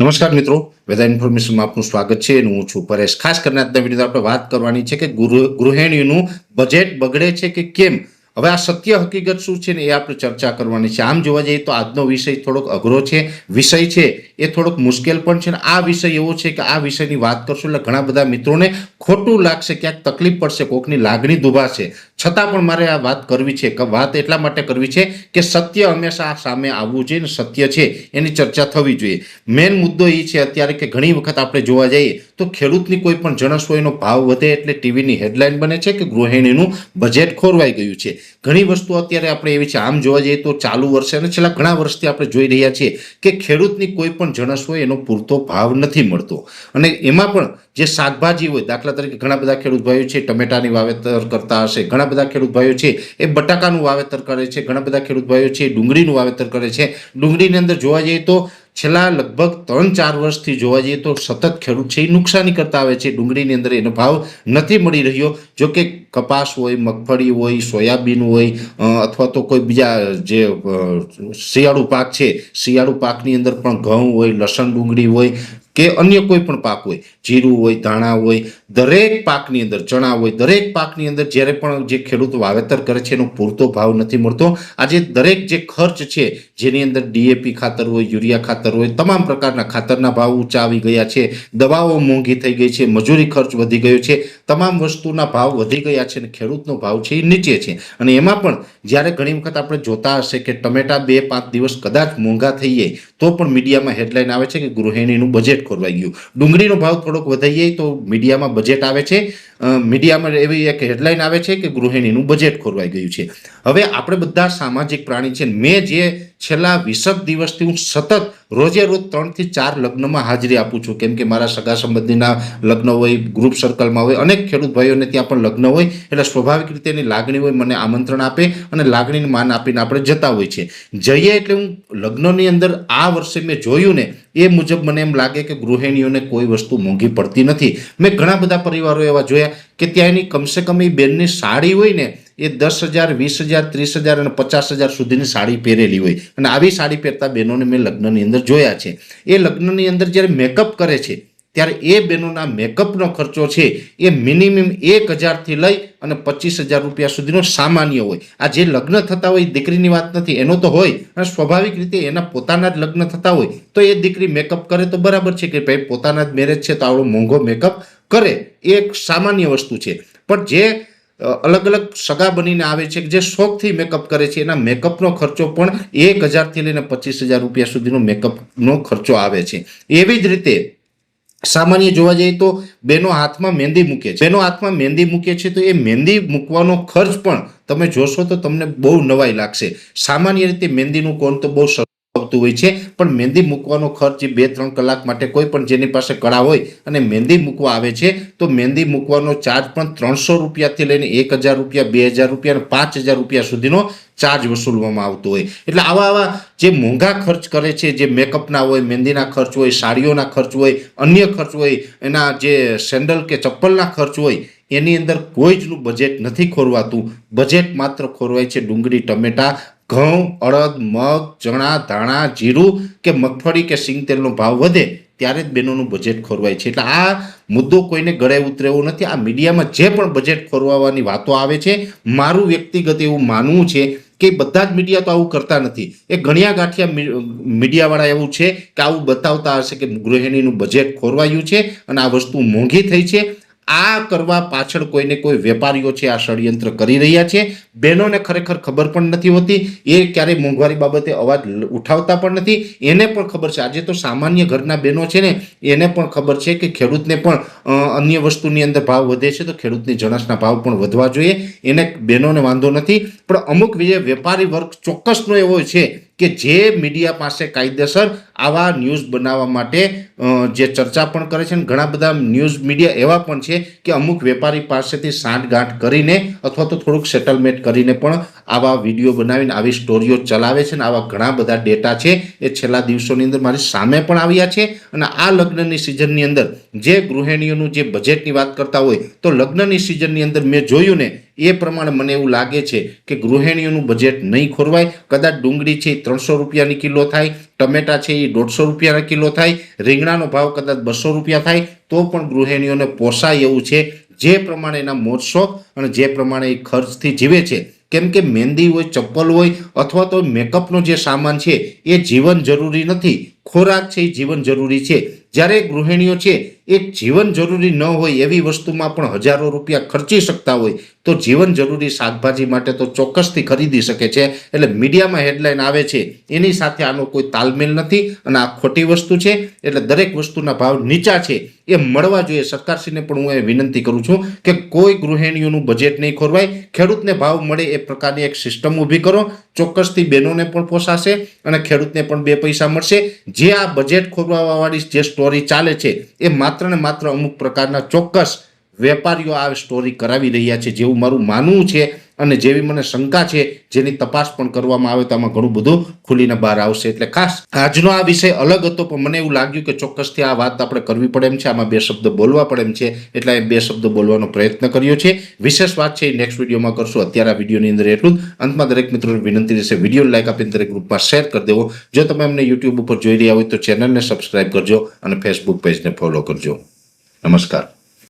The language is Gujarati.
નમસ્કાર મિત્રો, વેધર ઇન્ફોર્મેશનમાં આપનું સ્વાગત છે હું છું પરેશ. ખાસ કરીને આજના વીડિયો આપણે વાત કરવાની છે કે ગૃહ ગૃહિણીનું બજેટ બગડે છે કે કેમ? હવે આ સત્ય હકીકત શું છે ને એ આપણે ચર્ચા કરવાની છે. આમ જોવા જઈએ તો આજનો વિષય થોડોક અઘરો છે, વિષય છે. એ થોડોક મુશ્કેલ પણ છે ને આ વિષય એવો છે કે આ વિષયની વાત કરશું એટલે ઘણા બધા મિત્રોને ખોટું લાગશે, ક્યાંક તકલીફ પડશે, કોકની લાગણી દુભાશે. છતાં પણ મારે આ વાત કરવી છે વાત એટલા માટે કરવી છે કે સત્ય હંમેશા સામે આવવું જોઈએ ને સત્ય છે એની ચર્ચા થવી જોઈએ. મેઇન મુદ્દો એ છે અત્યારે કે ઘણી વખત આપણે જોવા જઈએ તો ખેડૂતની કોઈ પણ જણસ ભાવ વધે એટલે ટીવીની હેડલાઇન બને છે કે ગૃહિણીનું બજેટ ખોરવાઈ ગયું છે. ઘણી વસ્તુ અત્યારે આપણે એવી છે, આમ જોવા જઈએ તો ચાલુ વર્ષે અને છેલ્લા ઘણા વર્ષથી આપણે જોઈ રહ્યા છીએ કે ખેડૂતની કોઈ પણ જણસ હોય એનો પૂરતો ભાવ નથી મળતો. અને એમાં પણ જે શાકભાજી હોય, દાખલા તરીકે ઘણા બધા ખેડૂત ભાઈઓ છે, ટમેટાની વાવેતર કરતા હશે, ઘણા બધા ખેડૂત ભાઈઓ છે, એ બટાકાનું વાવેતર કરે છે, ઘણા બધા ખેડૂત ભાઈઓ છે, ડુંગળીનું વાવેતર કરે છે. ડુંગળીની અંદર જોવા જઈએ તો છેલ્લા લગભગ ત્રણ ચાર વર્ષથી જોવા જઈએ તો સતત ખેડૂત છે એ નુકસાની કરતા આવે છે. ડુંગળીની અંદર એનો ભાવ નથી મળી રહ્યો. જો કે કપાસ હોય, મગફળી હોય, સોયાબીન હોય અથવા તો કોઈ બીજા જે શિયાળુ પાક છે, શિયાળુ પાકની અંદર પણ ઘઉં હોય, લસણ ડુંગળી હોય કે અન્ય કોઈ પણ પાક હોય, જીરું હોય, ધાણા હોય, દરેક પાકની અંદર, ચણા હોય, દરેક પાકની અંદર જ્યારે પણ જે ખેડૂત વાવેતર કરે છે એનો પૂરતો ભાવ નથી મળતો. આજે દરેક જે ખર્ચ છે, જેની અંદર ડીએપી ખાતર હોય, યુરિયા ખાતર હોય, તમામ પ્રકારના ખાતરના ભાવ ઊંચા આવી ગયા છે, દવાઓ મોંઘી થઈ ગઈ છે, મજૂરી ખર્ચ વધી ગયો છે, તમામ વસ્તુના ભાવ વધી ગયા છે અને ખેડૂતનો ભાવ છે એ નીચે છે. અને એમાં પણ જ્યારે ઘણી વખત આપણે જોતા હશે કે ટમેટા બે પાંચ દિવસ કદાચ મોંઘા થઈ જાય તો પણ મીડિયામાં હેડલાઇન આવે છે કે ગૃહિણીનું બજેટ ખોરવાઈ ગયું. ડુંગળીનો ભાવ થોડોક વધી તો મીડિયામાં બજેટ આવે છે. મીડિયામાં એવી એક હેડલાઇન આવે છે કે ગૃહિણીનું બજેટ ખોરવાઈ ગયું છે. હવે આપણે બધા સામાજિક પ્રાણી છે મેં જે છેલ્લા વીસક દિવસથી હું સતત રોજે રોજ ત્રણથી ચાર લગ્નમાં હાજરી આપું છું. કેમ કે મારા સગા સંબંધીના લગ્ન હોય ગ્રુપ સર્કલમાં હોય, અનેક ખેડૂત ભાઈઓને ત્યાં પણ લગ્ન હોય. એટલે સ્વાભાવિક રીતે એની લાગણી હોય, મને આમંત્રણ આપે અને લાગણીને માન આપીને આપણે જતા હોય છે જઈએ એટલે હું લગ્નની અંદર આ વર્ષે મેં જોયું ને, એ મુજબ મને એમ લાગે કે ગૃહિણીઓને કોઈ વસ્તુ મોંઘી પડતી નથી. મેં ઘણા બધા પરિવારો એવા જોયા કે ત્યાં એની કમસે કમ એ બેનની સાડી હોય ને, એ દસ હજાર વીસ હજાર ત્રીસ હજાર અને પચાસ હજાર સુધીની સાડી પહેરેલી હોય. અને આવી સાડી પહેરતા બહેનોને મેં લગ્નની અંદર જોયા છે. એ લગ્નની અંદર જ્યારે મેકઅપ કરે છે, ત્યારે એ બહેનોના મેકઅપનો ખર્ચો છે એ મિનિમમ એક હજારથી લઈ અને પચીસ હજાર રૂપિયા સુધીનો સામાન્ય હોય. આ જે લગ્ન થતા હોય દીકરીની વાત નથી, એનો તો હોય અને સ્વાભાવિક રીતે એના પોતાના જ લગ્ન થતા હોય, તો એ દીકરી મેકઅપ કરે તો બરાબર છે કે ભાઈ પોતાના જ મેરેજ છે, તો આવડો મોંઘો મેકઅપ કરે. એ એક સામાન્ય વસ્તુ છે. પણ જે અલગ અલગ સગા બનીને આવે છે જે શોખથી મેકઅપ કરે છે, એના મેકઅપનો ખર્ચો પણ એક હજારથી લઈને પચીસ હજાર રૂપિયા સુધીનો મેકઅપનો ખર્ચો આવે છે. એવી જ રીતે સામાન્ય જોવા જઈએ તો બેનો હાથમાં મહેંદી મૂકે છે. બેનો હાથમાં મહેંદી મૂકે છે તો એ મહેંદી મૂકવાનો ખર્ચ પણ તમે જોશો તો તમને બહુ નવાઈ લાગશે. સામાન્ય રીતે મહેંદીનું કોણ તો બહુ આવતું હોય છે, પણ મહેંદી મૂકવાનો ખર્ચ એ બે ત્રણ કલાક માટે કોઈ પણ જેની પાસે કળા હોય અને મહેંદી મૂકવા આવે છે, તો મહેંદી મૂકવાનો ચાર્જ પણ ત્રણસો રૂપિયાથી લઈને એક હજાર રૂપિયા, બે હજાર રૂપિયા અને પાંચ હજાર રૂપિયા સુધીનો ચાર્જ વસૂલવામાં આવતો હોય. એટલે આવા આવા જે મોંઘા ખર્ચ કરે છે, જે મેકઅપના હોય મહેંદીના ખર્ચ હોય, સાડીઓના ખર્ચ હોય, અન્ય ખર્ચ હોય, એના જે સેન્ડલ કે ચપ્પલના ખર્ચ હોય, એની અંદર કોઈ જનું બજેટ નથી ખોરવાતું. બજેટ માત્ર ખોરવાય છે ડુંગળી, ટમેટા ઘઉં, અડદ, મગ, ચણા, ધાણા, જીરું કે મગફળી કે સિંગ તેલનો ભાવ વધે ત્યારે જ બહેનોનું બજેટ ખોરવાય છે. એટલે આ મુદ્દો કોઈને ગળે ઉતરેવો નથી. આ મીડિયામાં જે પણ બજેટ ખોરવાવાની વાતો આવે છે, મારું વ્યક્તિગત એવું માનવું છે કે બધા જ મીડિયા તો આવું કરતા નથી. એ ગણ્યા ગાંઠિયા મીડિયાવાળા એવું છે કે આવું બતાવતા હશે કે ગૃહિણીનું બજેટ ખોરવાયું છે અને આ વસ્તુ મોંઘી થઈ છે. આ કરવા પાછળ કોઈને કોઈ વેપારીઓ છે, આ ષડયંત્ર કરી રહ્યા છે. બહેનોને ખરેખર ખબર પણ નથી હોતી. એ ક્યારેય મોંઘવારી બાબતે અવાજ ઉઠાવતા પણ નથી. એને પણ ખબર છે, આજે તો સામાન્ય ઘરના બહેનો છે ને, એને પણ ખબર છે કે ખેડૂતને પણ અન્ય વસ્તુની અંદર ભાવ વધે છે તો ખેડૂતની જણસના ભાવ પણ વધવા જોઈએ. એને બહેનોને વાંધો નથી. પણ અમુક વેપારી વર્ગ ચોક્કસનો એવો છે કે જે મીડિયા પાસે કાયદેસર આવા ન્યૂઝ બનાવવા માટે જે ચર્ચા પણ કરે છે અને ઘણા બધા ન્યૂઝ મીડિયા એવા પણ છે કે અમુક વેપારી પાસેથી સાંઠગાંઠ કરીને અથવા તો થોડુંક સેટલમેન્ટ કરીને પણ આવા વીડિયો બનાવીને આવી સ્ટોરીઓ ચલાવે છે અને આવા ઘણા બધા ડેટા છે એ છેલ્લા દિવસોની અંદર મારી સામે પણ આવ્યા છે. અને આ લગ્નની સિઝનની અંદર જે ગૃહિણીઓનું જે બજેટની વાત કરતા હોય, તો લગ્નની સિઝનની અંદર મેં જોયું ને એ પ્રમાણે મને એવું લાગે છે કે ગૃહિણીઓનું બજેટ નહીં ખોરવાય. કદાચ ડુંગળી છે એ ત્રણસો રૂપિયાની કિલો થાય, ટમેટા છે એ દોઢસો રૂપિયાના કિલો થાય, રીંગણાનો ભાવ કદાચ બસો રૂપિયા થાય, તો પણ ગૃહિણીઓને પોસાય એવું છે. જે પ્રમાણે એના મોજશોખ અને જે પ્રમાણે એ ખર્ચથી જીવે છે. કેમ કે મહેંદી હોય, ચપ્પલ હોય અથવા તો મેકઅપનો જે સામાન છે, એ જીવન જરૂરી નથી. ખોરાક છે એ જીવન જરૂરી છે. જ્યારે ગૃહિણીઓ છે, એ જીવન જરૂરી ન હોય એવી વસ્તુમાં પણ હજારો રૂપિયા ખર્ચી શકતા હોય, તો જીવન જરૂરી શાકભાજી માટે તો ચોક્કસથી ખરીદી શકે છે. એટલે મીડિયામાં હેડલાઇન આવે છે, એની સાથે આનો કોઈ તાલમેલ નથી અને આ ખોટી વસ્તુ છે, એટલે દરેક વસ્તુના ભાવ નીચા છે, એ મળવા જોઈએ. સરકારશ્રીને પણ હું એ વિનંતી કરું છું કે કોઈ ગૃહિણીઓનું બજેટ નહીં ખોરવાય, ખેડૂતને ભાવ મળે એ પ્રકારની એક સિસ્ટમ ઊભી કરો, ચોક્કસથી બહેનોને પણ પોસાશે અને ખેડૂતને પણ બે પૈસા મળશે. જે આ બજેટ ખોરવાવાળી જે સ્ટોરી ચાલે છે, એ માત્ર ને માત્ર અમુક પ્રકારના ચોક્કસ વેપારીઓ આ સ્ટોરી કરાવી રહ્યા છે, જેવું મારું માનવું છે. અને જેવી મને શંકા છે, જેની તપાસ પણ કરવામાં આવે તો આમાં ઘણું બધું ખુલીને બહાર આવશે. એટલે ખાસ આજનો આ વિષય અલગ હતો, પણ મને એવું લાગ્યું કે ચોક્કસથી આ વાત આપણે કરવી પડે એમ છે. આમાં બે શબ્દ બોલવા પડે એમ છે, એટલે એ બે શબ્દ બોલવાનો પ્રયત્ન કર્યો છે. વિશેષ વાત છે, એ નેક્સ્ટ વિડીયોમાં કરશું. અત્યારે આ વિડીયોની અંદર એટલું જ. અંતમાં દરેક મિત્રોને વિનંતી રહેશે વીડિયો લાઈક આપીને દરેક ગ્રુપમાં શેર કરી દેવો. જો તમે અમને યુટ્યુબ ઉપર જોઈ રહ્યા હોય તો ચેનલને સબસ્ક્રાઇબ કરજો અને ફેસબુક પેજને ફોલો કરજો. નમસ્કાર.